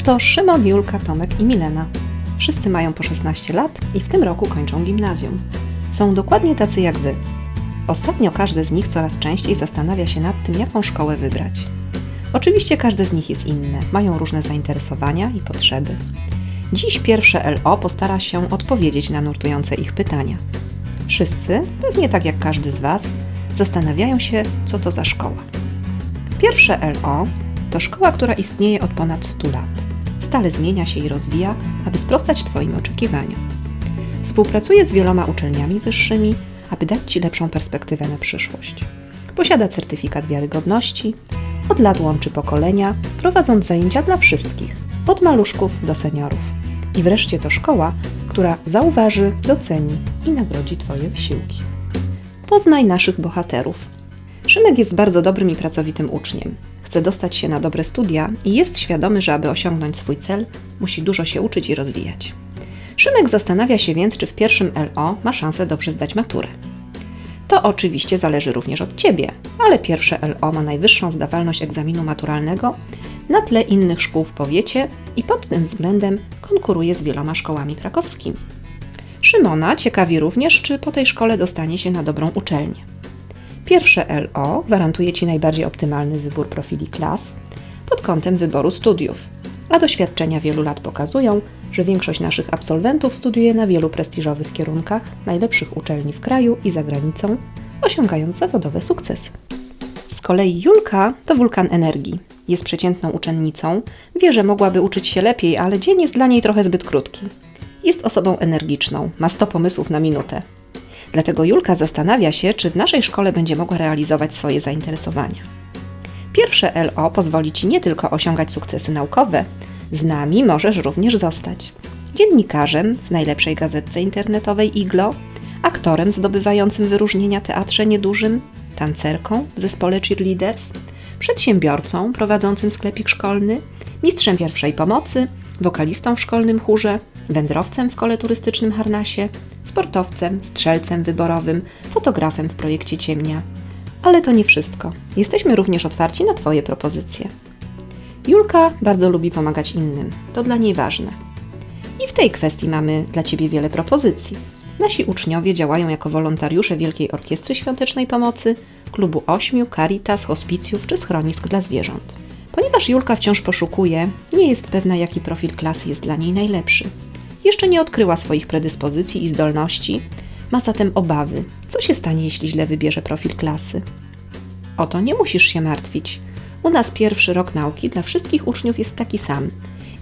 Oto Szymon, Julka, Tomek i Milena. Wszyscy mają po 16 lat i w tym roku kończą gimnazjum. Są dokładnie tacy jak wy. Ostatnio każdy z nich coraz częściej zastanawia się nad tym, jaką szkołę wybrać. Oczywiście każde z nich jest inne, mają różne zainteresowania i potrzeby. Dziś pierwsze LO postara się odpowiedzieć na nurtujące ich pytania. Wszyscy, pewnie tak jak każdy z Was, zastanawiają się, co to za szkoła. Pierwsze LO to szkoła, która istnieje od ponad 100 lat. Stale zmienia się i rozwija, aby sprostać Twoim oczekiwaniom. Współpracuje z wieloma uczelniami wyższymi, aby dać Ci lepszą perspektywę na przyszłość. Posiada certyfikat wiarygodności, od lat łączy pokolenia, prowadząc zajęcia dla wszystkich, od maluszków do seniorów. I wreszcie to szkoła, która zauważy, doceni i nagrodzi Twoje wysiłki. Poznaj naszych bohaterów. Szymek jest bardzo dobrym i pracowitym uczniem. Chce dostać się na dobre studia i jest świadomy, że aby osiągnąć swój cel, musi dużo się uczyć i rozwijać. Szymek zastanawia się więc, czy w pierwszym LO ma szansę dobrze zdać maturę. To oczywiście zależy również od Ciebie, ale pierwsze LO ma najwyższą zdawalność egzaminu maturalnego na tle innych szkół w powiecie i pod tym względem konkuruje z wieloma szkołami krakowskimi. Szymona ciekawi również, czy po tej szkole dostanie się na dobrą uczelnię. Pierwsze LO gwarantuje Ci najbardziej optymalny wybór profili klas pod kątem wyboru studiów, a doświadczenia wielu lat pokazują, że większość naszych absolwentów studiuje na wielu prestiżowych kierunkach najlepszych uczelni w kraju i za granicą, osiągając zawodowe sukcesy. Z kolei Julka to wulkan energii. Jest przeciętną uczennicą, wie, że mogłaby uczyć się lepiej, ale dzień jest dla niej trochę zbyt krótki. Jest osobą energiczną, ma 100 pomysłów na minutę. Dlatego Julka zastanawia się, czy w naszej szkole będzie mogła realizować swoje zainteresowania. Pierwsze LO pozwoli Ci nie tylko osiągać sukcesy naukowe, z nami możesz również zostać dziennikarzem w najlepszej gazetce internetowej Iglo, aktorem zdobywającym wyróżnienia teatrze niedużym, tancerką w zespole cheerleaders, przedsiębiorcą prowadzącym sklepik szkolny, mistrzem pierwszej pomocy, wokalistą w szkolnym chórze, wędrowcem w kole turystycznym Harnasie, sportowcem, strzelcem wyborowym, fotografem w projekcie Ciemnia. Ale to nie wszystko. Jesteśmy również otwarci na Twoje propozycje. Julka bardzo lubi pomagać innym, to dla niej ważne. I w tej kwestii mamy dla Ciebie wiele propozycji. Nasi uczniowie działają jako wolontariusze Wielkiej Orkiestry Świątecznej Pomocy, Klubu Ośmiu, Caritas, Hospicjów czy schronisk dla zwierząt. Ponieważ Julka wciąż poszukuje, nie jest pewna, jaki profil klasy jest dla niej najlepszy. Jeszcze nie odkryła swoich predyspozycji i zdolności, ma zatem obawy, co się stanie, jeśli źle wybierze profil klasy. O to nie musisz się martwić. U nas pierwszy rok nauki dla wszystkich uczniów jest taki sam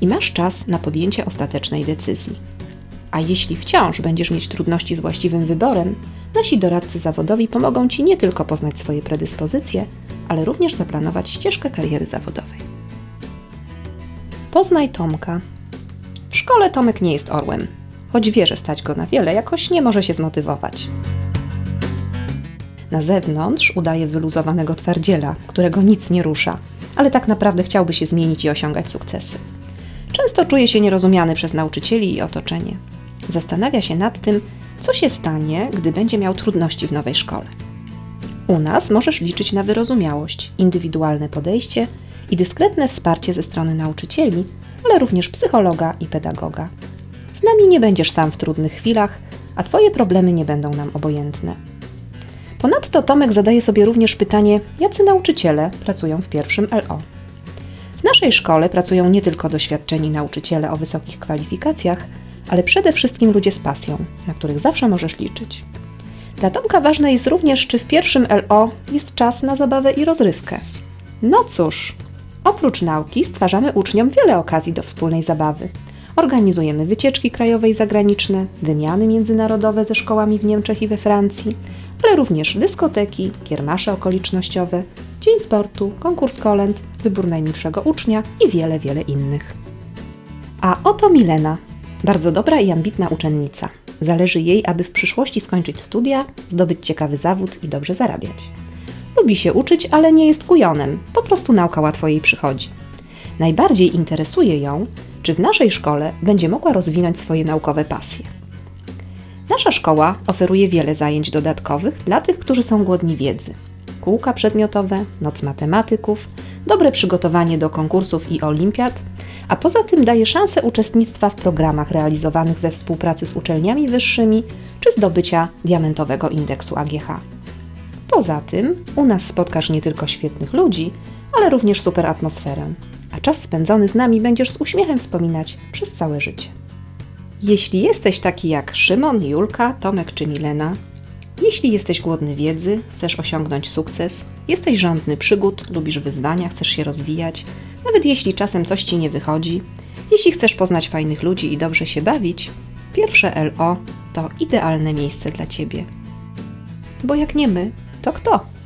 i masz czas na podjęcie ostatecznej decyzji. A jeśli wciąż będziesz mieć trudności z właściwym wyborem, nasi doradcy zawodowi pomogą Ci nie tylko poznać swoje predyspozycje, ale również zaplanować ścieżkę kariery zawodowej. Poznaj Tomka. Szkole Tomek nie jest orłem. Choć wie, że stać go na wiele, jakoś nie może się zmotywować. Na zewnątrz udaje wyluzowanego twardziela, którego nic nie rusza, ale tak naprawdę chciałby się zmienić i osiągać sukcesy. Często czuje się nierozumiany przez nauczycieli i otoczenie. Zastanawia się nad tym, co się stanie, gdy będzie miał trudności w nowej szkole. U nas możesz liczyć na wyrozumiałość, indywidualne podejście i dyskretne wsparcie ze strony nauczycieli, ale również psychologa i pedagoga. Z nami nie będziesz sam w trudnych chwilach, a Twoje problemy nie będą nam obojętne. Ponadto Tomek zadaje sobie również pytanie, jacy nauczyciele pracują w pierwszym LO. W naszej szkole pracują nie tylko doświadczeni nauczyciele o wysokich kwalifikacjach, ale przede wszystkim ludzie z pasją, na których zawsze możesz liczyć. Dla Tomka ważne jest również, czy w pierwszym LO jest czas na zabawę i rozrywkę. No cóż, oprócz nauki stwarzamy uczniom wiele okazji do wspólnej zabawy. Organizujemy wycieczki krajowe i zagraniczne, wymiany międzynarodowe ze szkołami w Niemczech i we Francji, ale również dyskoteki, kiermasze okolicznościowe, dzień sportu, konkurs kolęd, wybór najmilszego ucznia i wiele, wiele innych. A oto Milena, bardzo dobra i ambitna uczennica. Zależy jej, aby w przyszłości skończyć studia, zdobyć ciekawy zawód i dobrze zarabiać. Lubi się uczyć, ale nie jest kujonem, po prostu nauka łatwo jej przychodzi. Najbardziej interesuje ją, czy w naszej szkole będzie mogła rozwinąć swoje naukowe pasje. Nasza szkoła oferuje wiele zajęć dodatkowych dla tych, którzy są głodni wiedzy. Kółka przedmiotowe, noc matematyków, dobre przygotowanie do konkursów i olimpiad, a poza tym daje szansę uczestnictwa w programach realizowanych we współpracy z uczelniami wyższymi czy zdobycia diamentowego indeksu AGH. Poza tym u nas spotkasz nie tylko świetnych ludzi, ale również super atmosferę, a czas spędzony z nami będziesz z uśmiechem wspominać przez całe życie. Jeśli jesteś taki jak Szymon, Julka, Tomek czy Milena, jeśli jesteś głodny wiedzy, chcesz osiągnąć sukces, jesteś żądny przygód, lubisz wyzwania, chcesz się rozwijać, nawet jeśli czasem coś ci nie wychodzi, jeśli chcesz poznać fajnych ludzi i dobrze się bawić, pierwsze LO to idealne miejsce dla ciebie. Bo jak nie my, to kto?